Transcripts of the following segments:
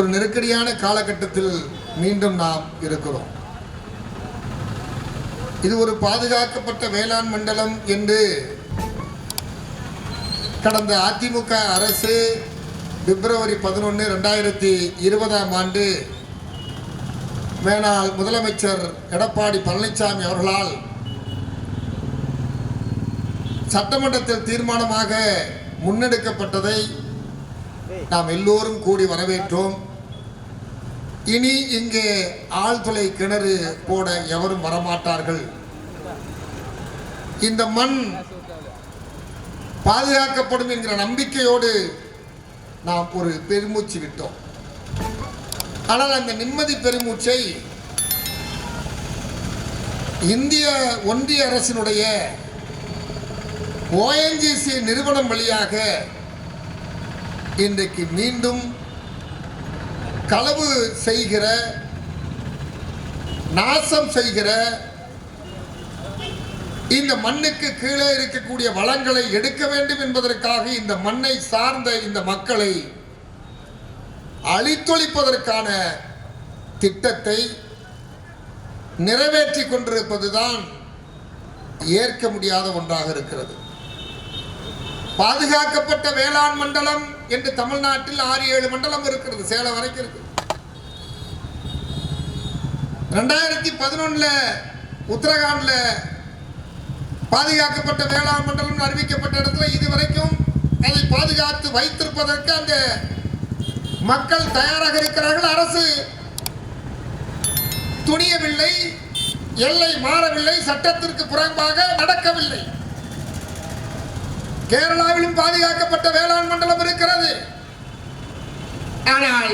ஒரு நெருக்கடியான காலகட்டத்தில் மீண்டும் நாம் இருக்கிறோம். இது ஒரு பாதுகாக்கப்பட்ட வேளாண் மண்டலம் என்று கடந்த அதிமுக அரசு பிப்ரவரி பதினொன்று ரெண்டாயிரத்தி இருபதாம் ஆண்டு மேனால் முதலமைச்சர் எடப்பாடி பழனிசாமி அவர்களால் சட்டமன்றத்தில் தீர்மானமாக முன்னெடுக்கப்பட்டதை நாம் எல்லோரும் கூடி வரவேற்றோம். இனி இங்கே ஆழ்துளை கிணறு போட எவரும் வரமாட்டார்கள். இந்த மண் பாதுகாக்கப்படும் என்கிற நம்பிக்கையோடு நாம் ஒரு பெருமூச்சு விட்டோம். ஆனால் அந்த நிம்மதி பெருமூச்சை இந்திய ஒன்றிய அரசினுடைய ஓஎன்ஜிசி நிறுவனம் வழியாக இன்றைக்கு மீண்டும் களவு செய்கிற நாசம் செய்கிற இந்த மண்ணுக்கு கீழே இருக்கக்கூடிய வளங்களை எடுக்க வேண்டும் என்பதற்காக இந்த மண்ணை சார்ந்த இந்த மக்களை அழித்தொழிப்பதற்கான திட்டத்தை நிறைவேற்றி கொண்டிருப்பதுதான் ஏற்க முடியாத ஒன்றாக இருக்கிறது. பாதுகாக்கப்பட்ட வேளாண் மண்டலம் என்று தமிழ்நாட்டில் ஆறு ஏழு மண்டலம் இருக்கிறது சேலம் வரைக்கும் இருக்கு. ரெண்டாயிரத்தி பதினொன்னுல உத்தரகாண்ட்ல பாதுகாக்கப்பட்ட வேளாண் மண்டலம் அறிவிக்கப்பட்ட இடத்துல இதுவரைக்கும் அதை பாதுகாத்து வைத்திருப்பதற்கு அந்த மக்கள் தயாராக இருக்கிறார்கள் அரசு துணியவில்லை எல்லை மாறவில்லை சட்டத்திற்கு புறம்பாக நடக்கவில்லை. கேரளாவிலும் பாதுகாக்கப்பட்ட வேளாண் மண்டலம் இருக்கிறது. ஆனால்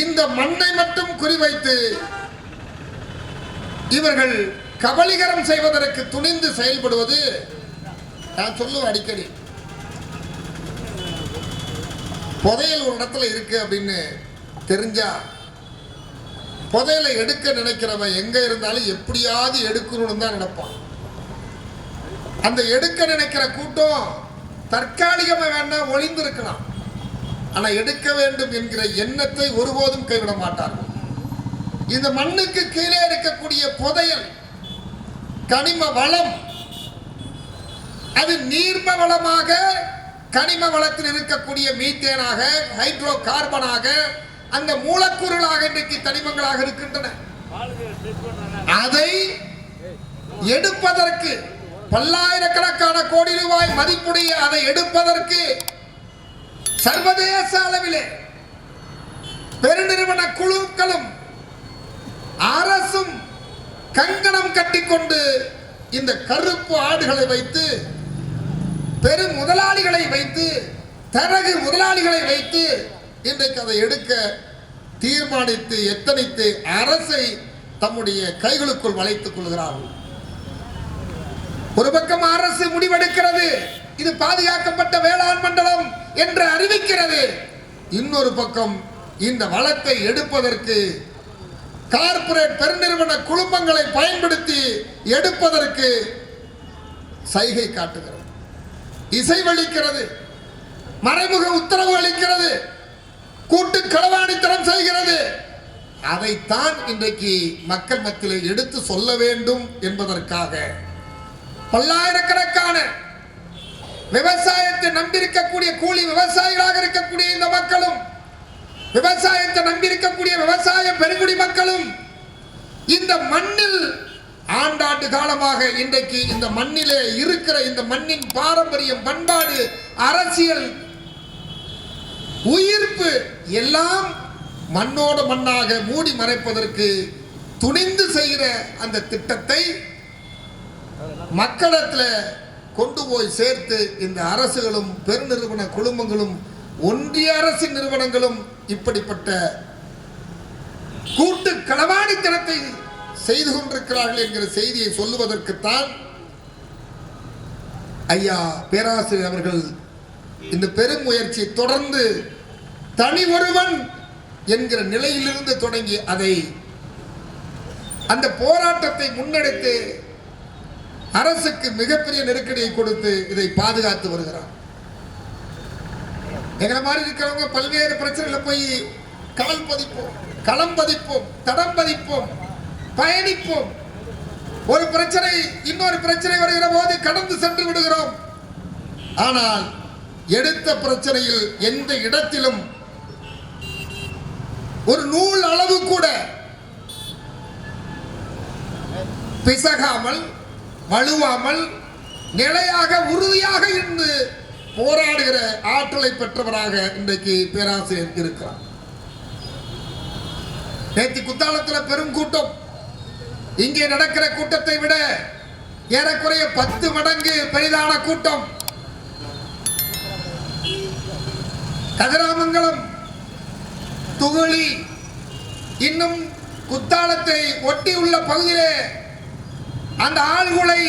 இந்த மண்ணை மட்டும் குறிவைத்து இவர்கள் கபலிகரம் செய்வதற்கு துணிந்து செயல்படுவது நான் சொல்லுவேன் அடிக்கடி. புதையல் ஒரு இடத்துல இருக்கு அப்படின்னு தெரிஞ்சா புதையலை எடுக்க நினைக்கிறவன் எங்க இருந்தாலும் எப்படியாவது எடுக்கணும்னு தான் நினைப்பான். அந்த எடுக்க நினைக்கிற கூட்டம் தற்காலிகமாக வேணா ஒழிந்து இருக்கலாம் ஆனா எடுக்க வேண்டும் என்கிற எண்ணத்தை ஒருபோதும் கைவிட மாட்டார்கள். இந்த மண்ணுக்கு கீழே இருக்கக்கூடிய புதையல் கனிம வளம் அது நீர்ம வளமாக கனிம வளத்தில் இருக்கக்கூடிய மீத்தேனாக ஹைட்ரோ கார்பனாக அந்த மூலக்கூறுகளாக இன்றைக்கு தனிமங்களாக இருக்கின்றன. அதை எடுப்பதற்கு பல்லாயிரக்கணக்கான கோடி ரூபாய் மதிப்புடைய அதை எடுப்பதற்கு சர்வதேச அளவிலே பெருநிறுவன குழுக்களும் அரசும் கங்கணம் கட்டிக்கொண்டு இந்த கருப்பு ஆடுகளை வைத்து பெரும் முதலாளிகளை வைத்து தரகு முதலாளிகளை வைத்து இன்றைக்கு அதை எடுக்க தீர்மானித்து எத்தனைத்து அரசை தம்முடைய கைகளுக்குள் வளைத்துக் கொள்கிறார்கள். ஒரு பக்கம் அரசு முடிவெடுக்கிறது இது பாதுகாக்கப்பட்ட வேளாண் மண்டலம் என்று அறிவிக்கிறது. இன்னொரு பக்கம் இந்த வளத்தை எடுப்பதற்கு கார்ப்பரேட் பெருநிறுவன குழுமங்களை பயன்படுத்தி எடுப்பதற்கு சைகை காட்டுகிறது. இசைவளிக்கிறது மறைமுக உத்தரவு அளிக்கிறது. கூட்டு களவாணித்தனம் செய்கிறது. அதைத்தான் இன்றைக்கு மக்கள் மத்தியில் எடுத்து சொல்ல வேண்டும் என்பதற்காக பல்லாயிரக்கணக்கான விவசாயத்தை நம்பியிருக்கக்கூடிய கூலி விவசாயிகளாக இருக்கக்கூடிய இந்த மக்களும் விவசாயத்தை நம்பியிருக்கக்கூடிய விவசாய பெருங்குடி மக்களும் இந்த மண்ணில் ஆண்டாண்டு காலமாக இன்றைக்கு இந்த மண்ணிலே இருக்கிற இந்த மண்ணின் பாரம்பரியம் பண்பாடு அரசியல் உயிர்ப்பு எல்லாம் மண்ணோடு மண்ணாக மூடி மறைப்பதற்கு துணிந்து செய்கிற அந்த திட்டத்தை மக்களிடத்தில் கொண்டு போய் சேர்த்து இந்த அரசுகளும் பெருநிறுவன குழுமங்களும் ஒன்றிய அரசின் நிறுவனங்களும் இப்படிப்பட்ட கூட்டு களவாணித்தனத்தை செய்து கொண்டிருக்கிறார்கள் என்கிற செய்தியை சொல்லுவதற்குத்தான் ஐயா பேராசிரியர் அவர்கள் இந்த பெரும் முயற்சியை தொடர்ந்து தனி ஒருவன் என்கிற நிலையிலிருந்து தொடங்கி அதை அந்த போராட்டத்தை முன்னெடுத்து அரசுக்கு மிகப்பெரிய நெருக்கடியை கொடுத்து இதை பாதுகாத்து வருகிறார். எங்களை மாதிரி இருக்கிறவங்க பல்வேறு பிரச்சனைகளை போய் கால் பதிப்போம் களம் பதிப்போம் தடம் பதிப்போம் பயணிப்போம். ஒரு பிரச்சனை இன்னொரு பிரச்சனை வருகிற போது கடந்து சென்று விடுகிறோம். ஆனால் எடுத்த பிரச்சனையில் எந்த இடத்திலும் ஒரு நூல் அளவு கூட பிசகாமல் வலுவாமல் நிலையாக உறுதியாக இருந்து போராடுகிற ஆற்றலை பெற்றவராக இன்றைக்கு பேராசிரியர் இருக்கிறார். நேற்று குத்தாலத்தில் பெரும் கூட்டம். இங்கே நடக்கிற கூட்டத்தை விட ஏறக்குறைய பத்து மடங்கு பெரிதான கூட்டம். கதிராமங்கலம் துகளி இன்னும் குத்தாலத்தை ஒட்டியுள்ள பகுதியிலே அந்த ஆள்குலை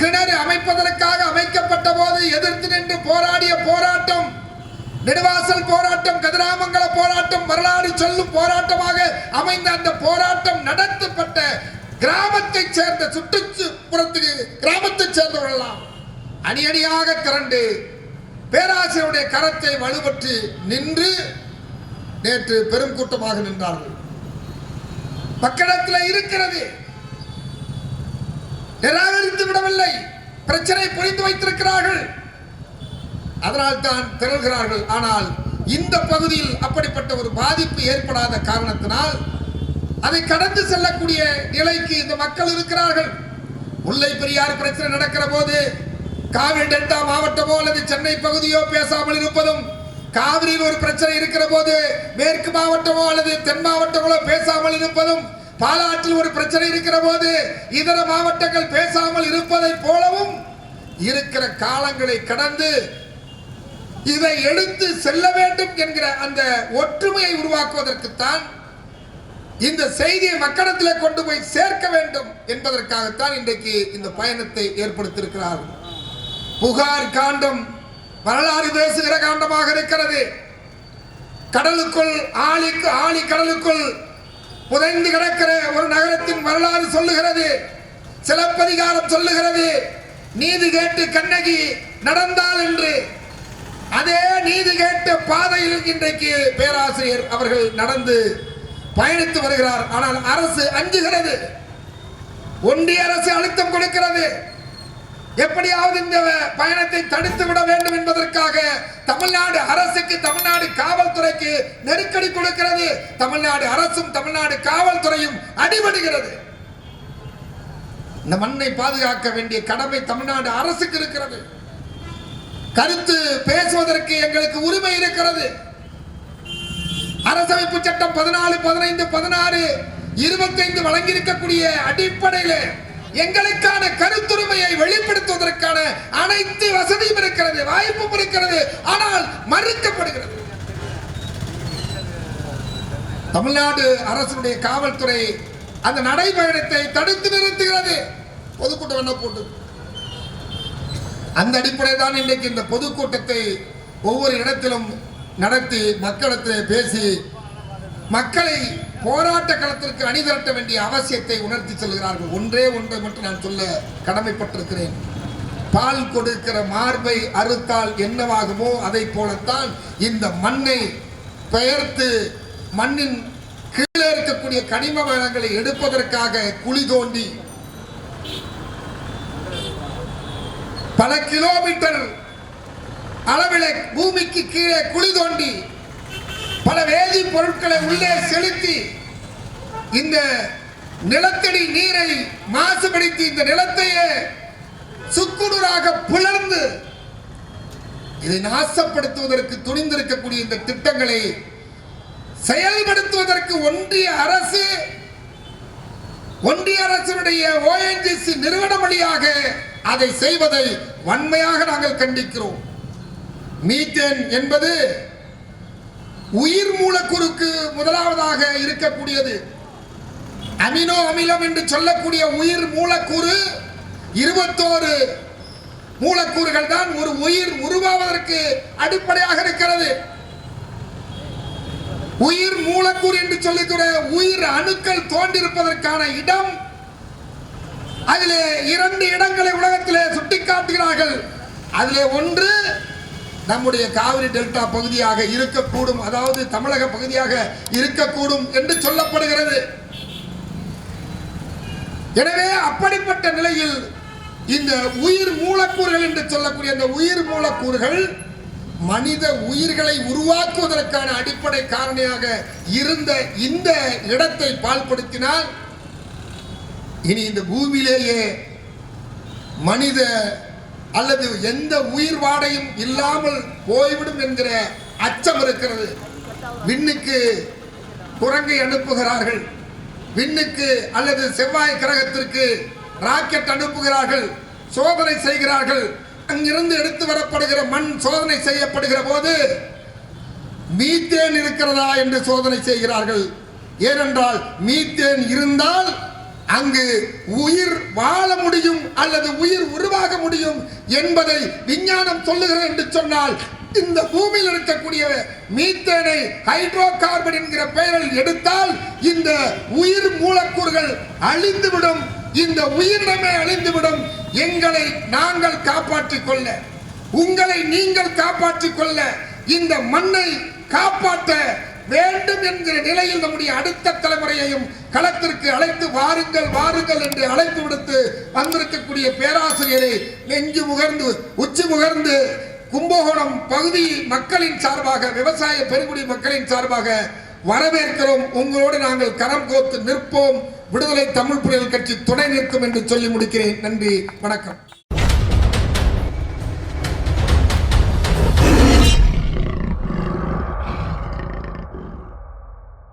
கிணறு அமைப்பதற்காக அமைக்கப்பட்ட போது எதிர்த்து நின்று போராடிய போராட்டம் நெடுவாசல் போராட்டம் கதிராமங்கல போராட்டம் வரலாறு சொல்லும் போராட்டமாக அமைந்த அந்த போராட்டம் நடத்தப்பட்ட கிராமத்தைச் சேர்ந்த சுற்றுப்புறத்துக்கு கிராமத்தைச் சேர்ந்தவர்களெல்லாம் அணி அணியாக திரண்டு பேராசிரியருடைய கரத்தை வலுப்பற்றி நின்று நேற்று பெரும் கூட்டமாக நின்றார்கள். பக்கடத்தில் இருக்கிறது. நிராகரித்து விடவில்லை. பிரச்சனை புரிந்து வைத்திருக்கிறார்கள். அதனால் தான் திரள்கிறார்கள். ஆனால் இந்த பகுதியில் அப்படிப்பட்ட ஒரு பாதிப்பு ஏற்படாத காரணத்தினால் அதை கடந்து செல்லக்கூடிய நிலைக்கு இந்த மக்கள் இருக்கிறார்கள். முல்லை பெரியார் பிரச்சனை நடக்கிற போது காவிரி டெல்டா மாவட்டமோ அல்லது சென்னை பகுதியோ பேசாமல் இருப்பதும் காவிரியில் ஒரு பிரச்சனை இருக்கிற போது மேற்கு மாவட்டமோ அல்லது தென் மாவட்டங்களோ பேசாமல் இருப்பதும் பாலாற்றில் ஒரு பிரச்சனை இருக்கிற போது இதர மாவட்டங்கள் பேசாமல் இருப்பதை போலவும் இருக்கிற காலங்களை கடந்து இதை எடுத்து செல்ல வேண்டும் என்கிற அந்த ஒற்றுமையை உருவாக்குவதற்குத்தான் இந்த செய்தியை மக்களிடத்தில் கொண்டு போய் சேர்க்க வேண்டும் என்பதற்காகத்தான் இன்றைக்கு இந்த பயணத்தை ஏற்படுத்தியிருக்கிறார்கள் புகார் காண்டம் வரலாறு பேசுகிற காண்டமாக இருக்கிறது. கடலுக்குள் ஆழிக்கு ஆளி கடலுக்குள் புதைந்து கிடக்கிற ஒரு நகரத்தின் வரலாறு சொல்லுகிறது. சிலப்பதிகாரம் சொல்லுகிறது. நீதி கேட்டு கண்ணகி நடந்தால் என்று. அதே நீதி கேட்ட பாதையில் இன்றைக்கு பேராசிரியர் அவர்கள் நடந்து பயணித்து வருகிறார். ஆனால் அரசு அஞ்சுகிறது. ஒன்றிய அரசு அழுத்தம் கொடுக்கிறது. எப்படியாவது இந்த பயணத்தை தடுத்து விட வேண்டும் என்பதற்காக தமிழ்நாடு அரசுக்கு தமிழ்நாடு காவல்துறைக்கு நெருக்கடி கொடுக்கிறது. தமிழ்நாடு அரசும் தமிழ்நாடு காவல்துறையும் அடிபடுகிறது. இந்த மண்ணை பாதுகாக்க வேண்டிய கடமை தமிழ்நாடு அரசுக்கு இருக்கிறது. கருத்து பேசுவதற்கு எங்களுக்கு உரிமை இருக்கிறது. அரசமைப்பு சட்டம் பதினாலு பதினைந்து பதினாறு இருபத்தைந்து வழங்கியிருக்கக்கூடிய அடிப்படையில் எங்களுக்கான கருத்துரிமையை வெளிப்படுத்துவதற்கான அனைத்து வசதியும் இருக்கிறது வாய்ப்பும் இருக்கிறது. ஆனால் மறுக்கப்படுகிறது. தமிழ்நாடு அரசுடைய காவல்துறை அந்த நடைபயணத்தை தடுத்து நிறுத்துகிறது. பொதுக்கூட்டம் என்ன போட்டு அந்த அடிப்படையில் தான் இன்றைக்கு இந்த பொதுக்கூட்டத்தை ஒவ்வொரு இடத்திலும் நடத்தி மக்களிடத்தில் பேசி மக்களை போராட்ட களத்திற்கு அணிதிரட்ட வேண்டிய அவசியத்தை உணர்த்தி செல்கிறார்கள். ஒன்றே ஒன்றை மட்டும் நான் சொல்ல கடமைப்பட்டிருக்கிறேன். பால் கொடுக்கிற மார்பை அறுத்தால் என்னவாகுமோ அதை போலத்தான் இந்த மண்ணை பெயர்த்து மண்ணின் கீழே இருக்கக்கூடிய கனிம வளங்களை எடுப்பதற்காக குழி தோண்டி பல கிலோமீட்டர் அளவில் பூமிக்கு கீழே குழி தோண்டி பல வேதி பொருட்களை உள்ளே செலுத்தி இந்த நிலத்தடி நீரை மாசுபடுத்தி இந்த நிலத்தையே சுக்குநூறாக புலர்ந்து இதை நாசப்படுத்துவதற்கு துணிந்திருக்கக்கூடிய இந்த திட்டங்களை செயல்படுத்துவதற்கு ஒன்றிய அரசு ஒன்றிய அரசினுடைய ஓஎன்ஜிசி நிறுவனம் வழியாக அதை செய்வதை வன்மையாக நாங்கள் கண்டிக்கிறோம். மீத்தேன் என்பது உயிர் மூலக்கூறுக்கு முதலாவதாக இருக்கக்கூடியது. அமினோ அமிலம் என்று சொல்லக்கூடிய உயிர் மூலக்கூறு இருபத்தோரு மூலக்கூறுகள் தான் ஒரு உயிர் உருவாவதற்கு அடிப்படையாக இருக்கிறது. உயிர் மூலக்கூறு என்று சொல்லுகிற உயிர் அணுக்கள் தோன்றிருப்பதற்கான இடம் அதிலே இரண்டு இடங்களை உலகத்திலே சுட்டிக்காட்டுகிறார்கள். அதிலே ஒன்று நம்முடைய காவிரி டெல்டா பகுதியாக இருக்கக்கூடும் அதாவது தமிழக பகுதியாக இருக்கக்கூடும் என்று சொல்லப்படுகிறது. எனவே அப்படிப்பட்ட நிலையில் இந்த உயிர் மூலக்கூறுகள் என்று சொல்லக்கூடிய இந்த உயிர் மூலக்கூறுகள் மனித உயிர்களை உருவாக்குவதற்கான அடிப்படை காரணியாக இருந்த இந்த இடத்தை பால்படுத்தினால் இனி இந்த பூமியிலேயே மனித அல்லது எந்த உயிர் வாடையும் இல்லாமல் போய்விடும் என்கிற அச்சம் இருக்கிறது. விண்ணுக்கு குரங்கை அனுப்புகிறார்கள். விண்ணுக்கு அல்லது செவ்வாய் கிரகத்திற்கு ராக்கெட் அனுப்புகிறார்கள். சோதனை செய்கிறார்கள். அங்கிருந்து எடுத்து வரப்படுகிற மண் சோதனை செய்யப்படுகிற போது மீத்தேன் இருக்கிறதா என்று சோதனை செய்கிறார்கள். ஏனென்றால் மீத்தேன் இருந்தால் அங்கு உயிர் வாழ முடியும் அல்லது உயிர் உருவாக முடியும் என்பதை விஞ்ஞானம் சொல்லுகிறது என்று சொன்னால் இந்த பூமியில் இருக்கக்கூடிய மீத்தேனை ஹைட்ரோ கார்பன் என்கிற பெயரில் எடுத்தால் இந்த உயிர் மூலக்கூறுகள் அழிந்துவிடும் இந்த உயிரினமே அழிந்துவிடும். எங்களை நாங்கள் காப்பாற்றிக் கொள்ள உங்களை நீங்கள் காப்பாற்றிக் கொள்ள இந்த மண்ணை காப்பாற்ற வேண்டும் என்கிற நிலையில் நம்முடைய அடுத்த தலைமுறையையும் களத்திற்கு அழைத்து வாருங்கள் வாருங்கள் என்று அழைத்து விடுத்து வந்திருக்கக்கூடிய பேராசிரியரை நெஞ்சு முகர்ந்து உச்சி முகர்ந்து கும்பகோணம் பகுதி மக்களின் சார்பாக விவசாய பெருங்குடி மக்களின் சார்பாக வரவேற்கிறோம். உங்களோடு நாங்கள் கரம் கோத்து நிற்போம். விடுதலை தமிழ் புலிகள் கட்சி துணை நிற்கும் என்று சொல்லி முடிக்கிறேன். நன்றி வணக்கம்.